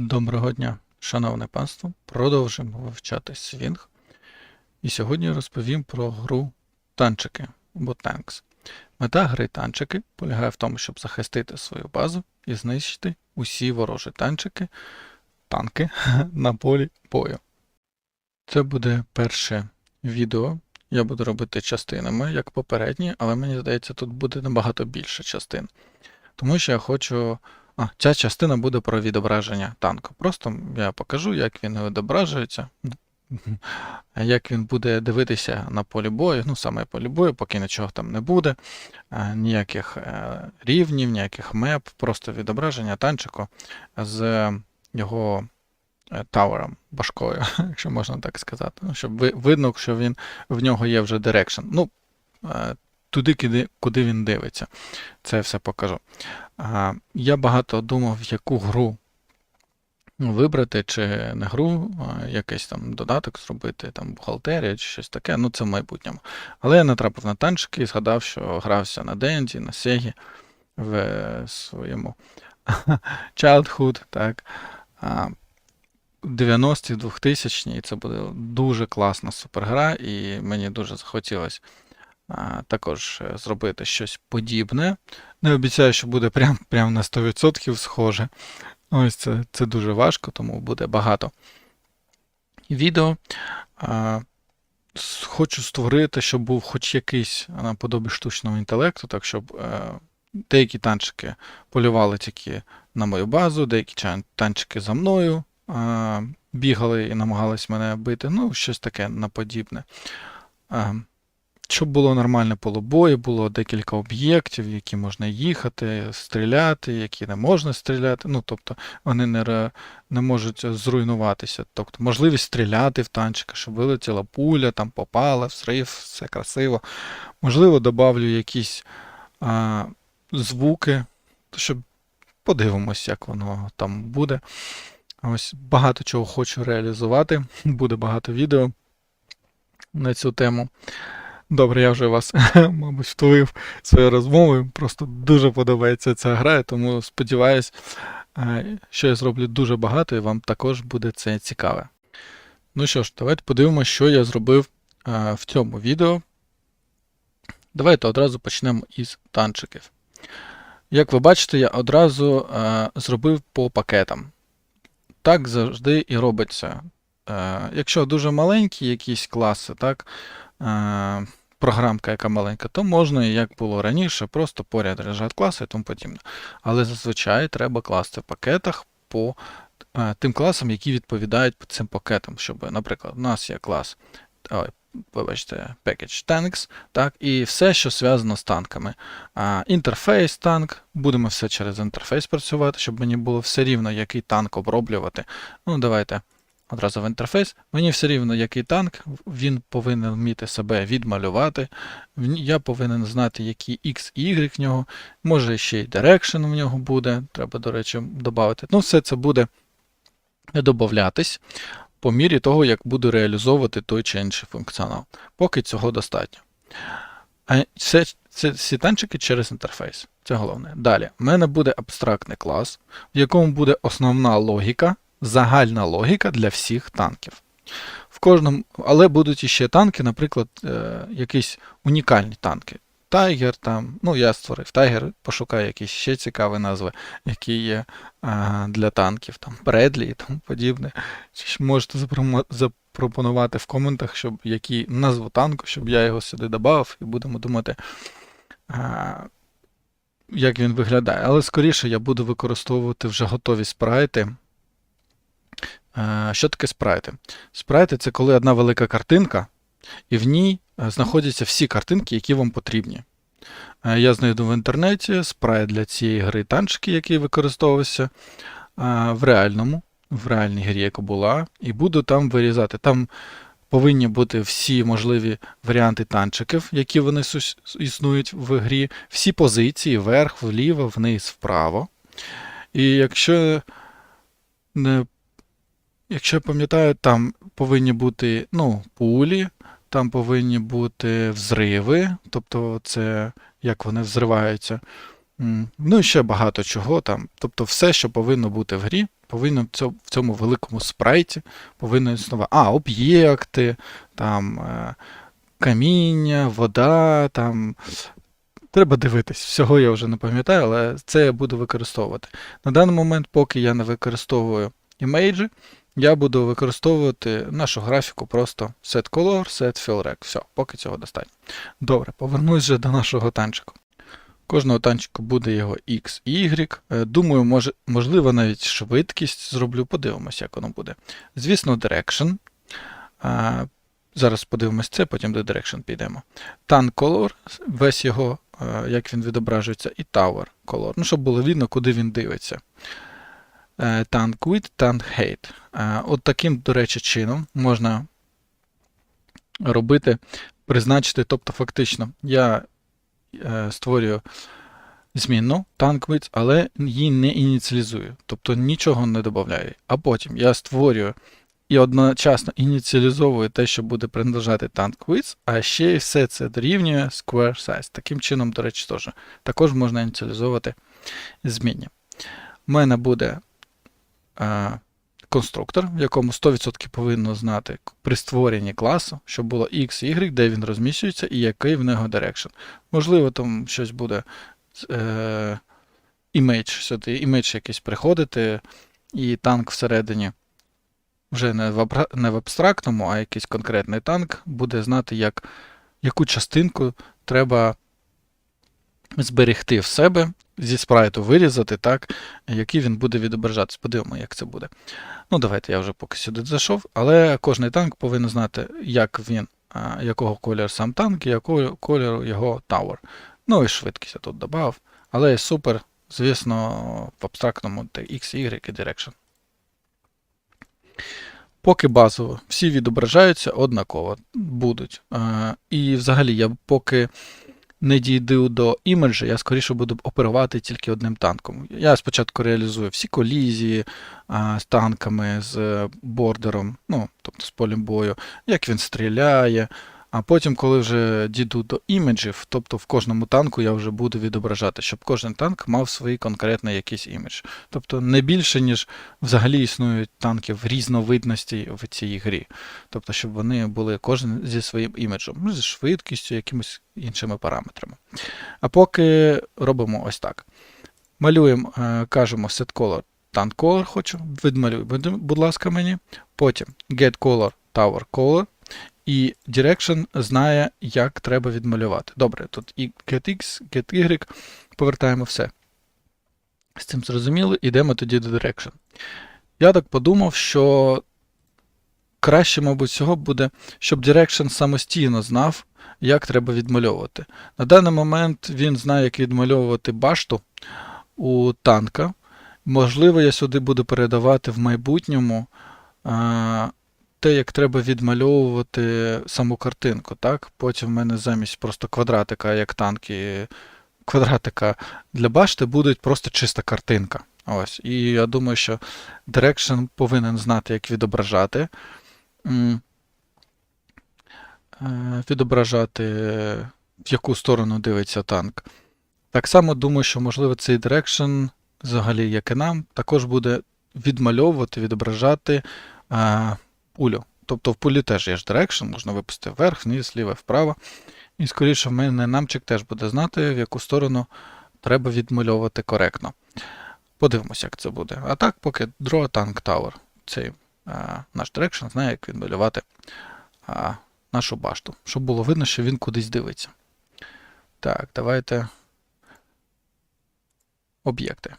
Доброго дня, шановне панство. Продовжуємо вивчати свінг. І сьогодні розповім про гру танчики або танкс. Мета гри танчики полягає в тому, щоб захистити свою базу і знищити усі ворожі танчики, танки на полі бою. Це буде перше відео. Я буду робити частинами, як попередні, але мені здається, тут буде набагато більше частин. Тому що я хочу а, ця частина буде про відображення танку. Просто я покажу, як він відображується, як він буде дивитися на полі бою, ну саме полі бою, поки нічого там не буде, е, ніяких е, рівнів, ніяких меп, просто відображення танчику з його е, тавером, башкою, якщо можна так сказати. Ну, щоб видно, що він, в нього є вже дирекшн. Ну, туди, куди він дивиться. Це все покажу. Я багато думав, яку гру вибрати, чи не гру, а якийсь там додаток зробити, там бухгалтерія чи щось таке. Ну, це в майбутньому. Але я натрапив на танчики і згадав, що грався на Денді, на Сегі в своєму childhood, так. А, 90-ті, 2000-ті, і це буде дуже класна супергра, і мені дуже захотілося також е, зробити щось подібне. Не обіцяю, що буде прям, прям на 100% схоже. Ось це, це дуже важко, тому буде багато відео. Хочу створити, щоб був хоч якийсь наподобі штучного інтелекту, так щоб е, деякі танчики полювали тільки на мою базу, деякі танчики за мною бігали і намагались мене бити. Ну, щось таке наподібне. Щоб було нормальне поле бою, було декілька об'єктів, які можна їхати, стріляти, які не можна стріляти. Ну, тобто вони не, не можуть зруйнуватися. Тобто можливість стріляти в танчика, щоб вилетіла пуля, там попала, взрив, все красиво. Можливо, добавлю якісь а, звуки, щоб подивимось, як воно там буде. Ось багато чого хочу реалізувати. Буде багато відео на цю тему. Добре, я вже вас, мабуть, втулив своєю розмовою. Просто дуже подобається ця гра, тому сподіваюсь, е, що я зроблю дуже багато і вам також буде це цікаве. Ну що ж, давайте подивимося, що я зробив е, в цьому відео. Давайте одразу почнемо із танчиків. Як ви бачите, я одразу е, зробив по пакетам. Так завжди і робиться. Якщо дуже маленькі якісь класи, так, програмка, яка маленька, то можна, як було раніше, просто поряд лежать класи і тому подібне. Але зазвичай треба класти в пакетах по е, тим класам, які відповідають цим пакетам. Щоб, наприклад, у нас є клас, ой, вибачте, package tanks, так, і все, що зв'язано з танками. А, інтерфейс танк, будемо все через інтерфейс працювати, щоб мені було все рівно, який танк оброблювати. Ну, давайте одразу в інтерфейс. Мені все рівно, який танк, він повинен вміти себе відмалювати. Я повинен знати, які X і Y в нього. Може ще й Direction в нього буде. Треба, до речі, додати. Ну, все це буде додатись по мірі того, як буду реалізовувати той чи інший функціонал. Поки цього достатньо. А це, це всі танчики через інтерфейс. Це головне. Далі, в мене буде абстрактний клас, в якому буде основна логіка, загальна логіка для всіх танків. В кожному, але будуть іще танки, наприклад, е, якісь унікальні танки. Тайгер там, ну я створив Тайгер, пошукаю якісь ще цікаві назви, які є е, для танків, там Бредлі і тому подібне. Чи можете запропонувати в коментах, щоб які назву танку, щоб я його сюди додав, і будемо думати, е, як він виглядає. Але скоріше я буду використовувати вже готові спрайти. Е, Що таке спрайти? Спрайти це коли одна велика картинка, і в ній е, знаходяться всі картинки, які вам потрібні. Е, Я знайду в інтернеті спрайт для цієї гри танчики, який використовувався в реальному, в реальній грі, яка була, і буду там вирізати. Там повинні бути всі можливі варіанти танчиків, які вони існують в грі, всі позиції вверх, вліво, вниз, вправо. І якщо не Якщо я пам'ятаю, там повинні бути ну, пулі, там повинні бути взриви, тобто це як вони взриваються. Ну і ще багато чого там. Тобто все, що повинно бути в грі, повинно в цьому, великому спрайті повинно існувати. А, об'єкти, там е, каміння, вода, там. Треба дивитись, всього я вже не пам'ятаю, але це я буду використовувати. На даний момент, поки я не використовую імейджі, я буду використовувати нашу графіку просто set color, set fill. Все, поки цього достатньо. Добре, повернусь вже до нашого танчику. Кожного танчику буде його X і Y. Е, Думаю, може, можливо, навіть швидкість зроблю, подивимося, як воно буде. Звісно, direction. А, Зараз подивимось це, потім до direction підемо. Tank color, весь його, е, як він відображується, і tower color. Ну, щоб було видно, куди він дивиться. Е, Tank width, tank height. Е, От таким, до речі, чином можна робити, призначити, тобто фактично, я е, створюю змінну tank width, але її не ініціалізую, тобто нічого не додаю. А потім я створюю і одночасно ініціалізовую те, що буде принадлежати tank width, а ще й все це дорівнює square size. Таким чином, до речі, теж. Також можна ініціалізовувати змінні. У мене буде е, конструктор, в якому 100% повинно знати при створенні класу, щоб було X, Y, де він розміщується і який в нього direction. Можливо, там щось буде е, імейдж, сюди, імейдж якийсь приходити, і танк всередині вже не в, не в абстрактному, а якийсь конкретний танк буде знати, як, яку частинку треба зберегти в себе, зі спрайту вирізати, так, який він буде відображатись. Подивимо, як це буде. Ну, давайте я вже поки сюди зайшов, але кожний танк повинен знати, як він, якого кольору сам танк і якого кольору його тавер. Ну і швидкість я тут додав. Але супер, звісно, в абстрактному X, Y і Direction. Поки базово всі відображаються однаково будуть. І взагалі, я поки не дійду до імеджа, я скоріше буду оперувати тільки одним танком. Я спочатку реалізую всі колізії а, з танками, з бордером, ну, тобто з полем бою, як він стріляє. А потім, коли вже дійду до імеджів, тобто в кожному танку я вже буду відображати, щоб кожен танк мав свій конкретний якийсь імідж. Тобто не більше, ніж взагалі існують танки в різновидності в цій грі. Тобто, щоб вони були кожен зі своїм іміджем, ну, зі швидкістю, якимись іншими параметрами. А поки робимо ось так. Малюємо, е, кажемо set color, tank color хочу, відмалюй, будь ласка, мені. Потім get color, tower color. І Direction знає, як треба відмалювати. Добре, тут і getX, getY, повертаємо все. З цим зрозуміло, йдемо тоді до Direction. Я так подумав, що краще, мабуть, всього буде, щоб Direction самостійно знав, як треба відмальовувати. На даний момент він знає, як відмальовувати башту у танка. Можливо, я сюди буду передавати в майбутньому. Те, як треба відмальовувати саму картинку, так? Потім в мене замість просто квадратика, як танки, квадратика для башти буде просто чиста картинка. Ось. І я думаю, що Direction повинен знати, як відображати. е, Відображати, в яку сторону дивиться танк. Так само думаю, що, можливо, цей Direction, взагалі, як і нам, також буде відмальовувати, відображати. Е, пулю. Тобто в пулі теж є ж direction, можна випустити вверх, вниз, ліво, вправо. І, скоріше, в мене намчик теж буде знати, в яку сторону треба відмальовувати коректно. Подивимося, як це буде. А так, поки Draw Tank Tower. Цей а, наш direction знає, як відмалювати а, нашу башту, щоб було видно, що він кудись дивиться. Так, давайте об'єкти.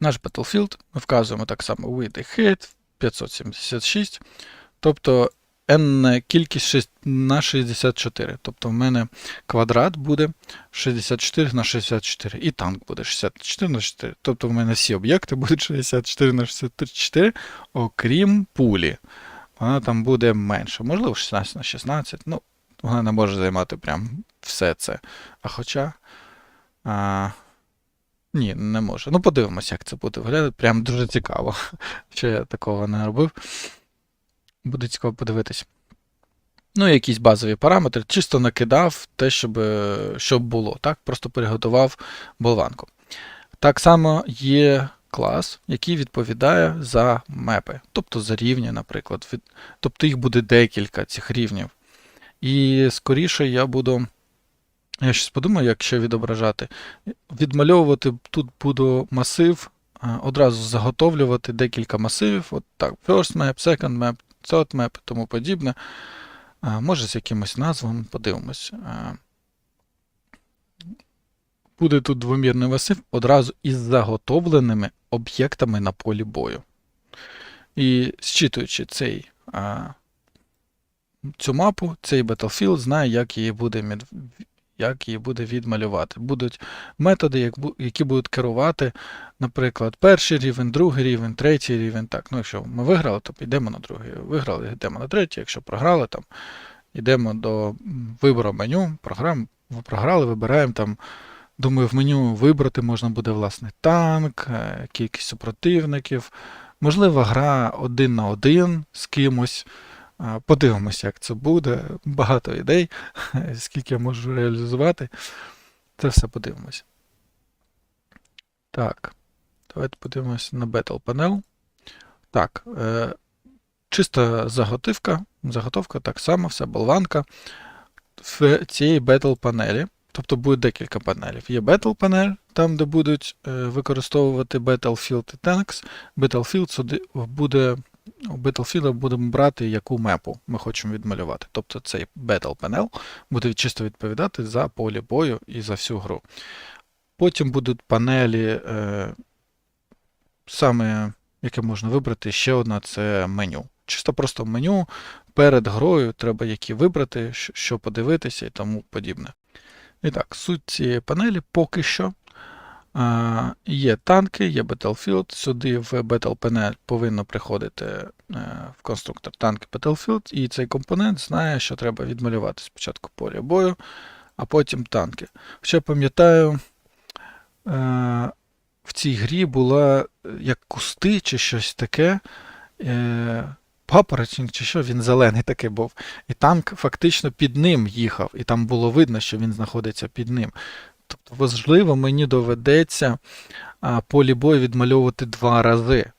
Наш Battlefield ми вказуємо так само width і height 576. Тобто n кількість 6 на 64. Тобто в мене квадрат буде 64 на 64. І танк буде 64 на 4. Тобто в мене всі об'єкти будуть 64 на 64, окрім пулі. Вона там буде менше. Можливо, 16 на 16. Ну, вона не може займати прям все це. А хоча. А, ні, не може. Ну, подивимося, як це буде виглядати. Прям дуже цікаво, що я такого не робив. Буде цікаво подивитись. Ну, якісь базові параметри. Чисто накидав те, щоб, щоб було. Так? Просто приготував болванку. Так само є клас, який відповідає за мепи, тобто за рівні, наприклад. Тобто їх буде декілька цих рівнів. І скоріше я буду. Я щось подумаю, якщо відображати. Відмальовувати тут буду масив, одразу заготовлювати декілька масивів. От так, first map, second map, third map і тому подібне. Може з якимось назвами, подивимось. Буде тут двомірний масив одразу із заготовленими об'єктами на полі бою. І зчитуючи цей, цю мапу, цей Battlefield знає, як її буде, як її буде відмалювати. Будуть методи, які будуть керувати, наприклад, перший рівень, другий рівень, третій рівень. Так, ну якщо ми виграли, то йдемо на другий. Виграли, йдемо на третій. Якщо програли, там йдемо до вибору меню, програм, програли, вибираємо там. Думаю, в меню вибрати можна буде власне танк, е, кількість супротивників, можливо, гра один на один з кимось. Подивимося, як це буде. Багато ідей, скільки я можу реалізувати. Це все подивимося. Так, давайте подивимося на Battle Panel. Так, е, чиста заготовка, заготовка так само, вся болванка в цій Battle панелі. Тобто буде декілька панелів. Є Battle панель, там, де будуть е, використовувати Battlefield і Tanks. Battlefield сюди буде у Battlefield будемо брати яку мепу ми хочемо відмалювати. Тобто цей Battle Panel буде чисто відповідати за поле бою і за всю гру. Потім будуть панелі, е, саме яке можна вибрати, ще одна це меню. Чисто просто меню перед грою треба які вибрати, що подивитися і тому подібне. І так, суть цієї панелі поки що. Є танки, є Battlefield. Сюди в Battle Panel повинно приходити е, в конструктор танки Battlefield, і цей компонент знає, що треба відмалювати спочатку поле бою, а потім танки. Ще пам'ятаю, е, в цій грі була е, як кусти чи щось таке. Папоротник чи що, він зелений такий був. І танк фактично під ним їхав, і там було видно, що він знаходиться під ним. Тобто, можливо, мені доведеться полі бою відмальовувати два рази.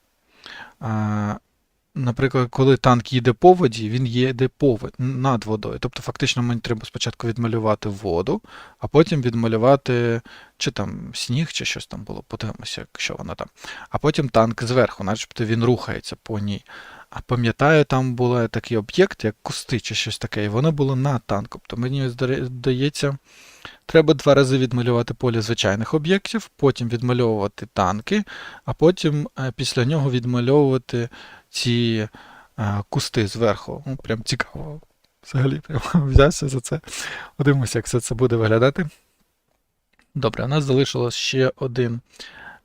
Наприклад, коли танк їде по воді, він їде по над водою. Тобто, фактично, мені треба спочатку відмалювати воду, а потім відмалювати чи там сніг, чи щось там було, подивимося, якщо воно там. А потім танк зверху, начебто він рухається по ній. А пам'ятаю, там був такий об'єкт, як кусти чи щось таке, і воно було над танком. То мені здається, треба два рази відмалювати поле звичайних об'єктів, потім відмальовувати танки, а потім е, після нього відмальовувати ці е, кусти зверху. Ну, прям цікаво. Взагалі, прям взявся за це. Подивимося, як все це буде виглядати. Добре, у нас залишилось ще один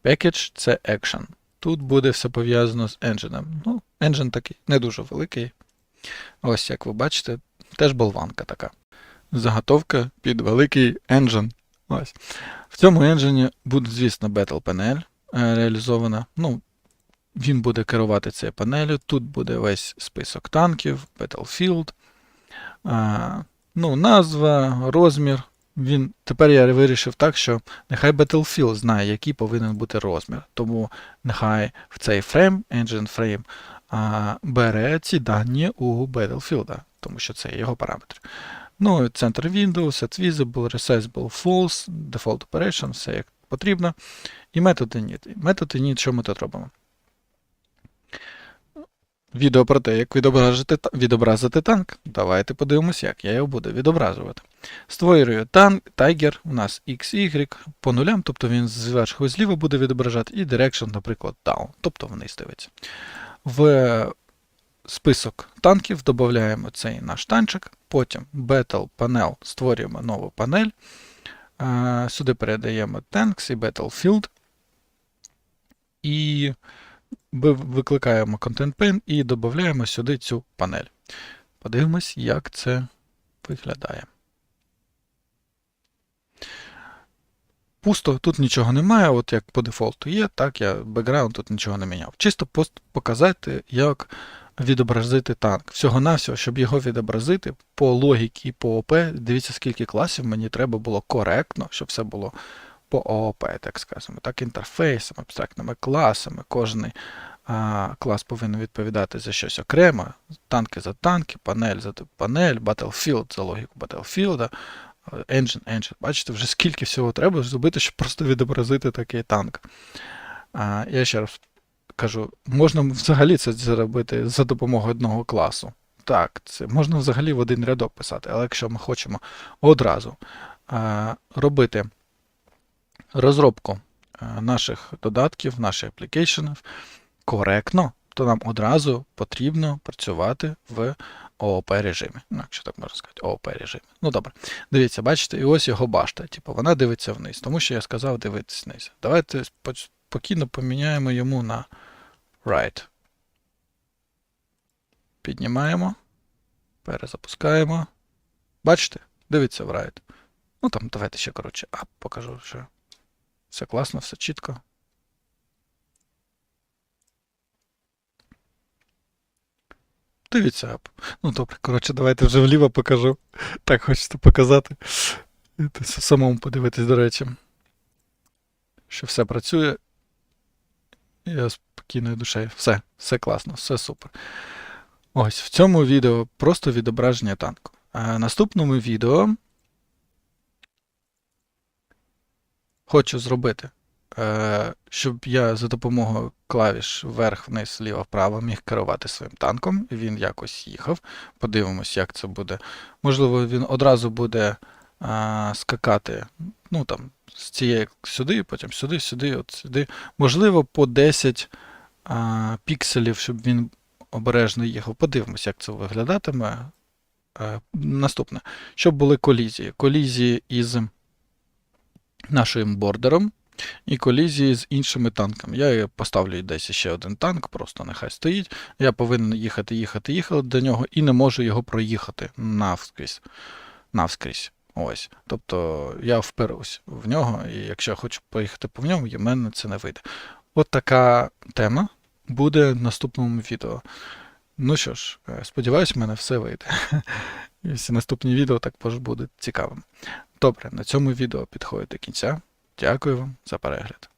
пекедж це Action. Тут буде все пов'язано з енджином. Ну, енджин такий не дуже великий. Ось як ви бачите, теж болванка така. Заготовка під великий енджин. Ось. В цьому енджині буде, звісно, Battle панель е, реалізована. Ну, він буде керувати цією панелью. Тут буде весь список танків, Battlefield. А, ну, назва, розмір. Він, тепер я вирішив так, що нехай Battlefield знає, який повинен бути розмір. Тому нехай в цей фрейм, engine frame, а, бере ці дані у Battlefield, тому що це його параметри. Ну, центр Windows, set visible, resizable false, default operation, все як потрібно. І метод init. Метод init, що ми тут робимо? Відео про те, як відобразити, відобразити танк. Давайте подивимося, як я його буду відображувати. Створюю танк, Tiger, у нас XY по нулям, тобто він зверху і зліва буде відображати, і Direction, наприклад, down, тобто вниз дивиться. В список танків додаємо цей наш танчик, потім Battle Panel створюємо нову панель. Сюди передаємо Tanks і Battlefield. І викликаємо Content Pane і додаємо сюди цю панель. Подивимось, як це виглядає. Пусто, тут нічого немає, от як по дефолту є, так я бекграунд тут нічого не міняв. Чисто показати, як відобразити танк. Всього-навсього, щоб його відобразити по логіці і по ОП, дивіться, скільки класів мені треба було коректно, щоб все було по ООП, так скажемо, так, інтерфейсами, абстрактними класами. Кожний а, клас повинен відповідати за щось окремо. Танки за танки, панель за панель, Battlefield за логіку Battlefield, engine, engine. Бачите, вже скільки всього треба зробити, щоб просто відобразити такий танк. А, я ще раз кажу, можна взагалі це зробити за допомогою одного класу. Так, це можна взагалі в один рядок писати, але якщо ми хочемо одразу а, робити розробку наших додатків, наших аплікейшенів коректно, то нам одразу потрібно працювати в ООП режимі. Ну, якщо так можна сказати, ООП режимі. Ну добре. Дивіться, бачите, і ось його башта. Типу, вона дивиться вниз, тому що я сказав дивитись вниз. Давайте спокійно поміняємо йому на right. Піднімаємо. Перезапускаємо. Бачите? Дивиться в right. Ну там давайте ще, коротше, ап покажу, що все класно, все чітко. Дивіться. Ну добре, коротше, давайте вже вліво покажу. Так хочеться показати. Самому подивитись, до речі. Що все працює. Я спокійною душею. Все, все класно, все супер. Ось в цьому відео просто відображення танку. А наступному відео хочу зробити, е, щоб я за допомогою клавіш вверх, вниз, ліво, вправо міг керувати своїм танком. Він якось їхав. Подивимось, як це буде. Можливо, він одразу буде скакати ну, там, з цієї сюди, потім сюди, сюди, от сюди. Можливо, по 10 а, пікселів, щоб він обережно їхав. Подивимось, як це виглядатиме. Е, Наступне. Щоб були колізії. Колізії із нашим бордером і колізії з іншими танками. Я поставлю десь ще один танк, просто нехай стоїть. Я повинен їхати, їхати, їхати до нього і не можу його проїхати навскрізь. навскрізь. Ось. Тобто я вперусь в нього, і якщо я хочу поїхати по ньому, в мене це не вийде. От така тема буде в наступному відео. Ну що ж, е, сподіваюсь, в мене все вийде. І наступні відео також будуть цікавим. Добре, на цьому відео підходить до кінця. Дякую вам за перегляд.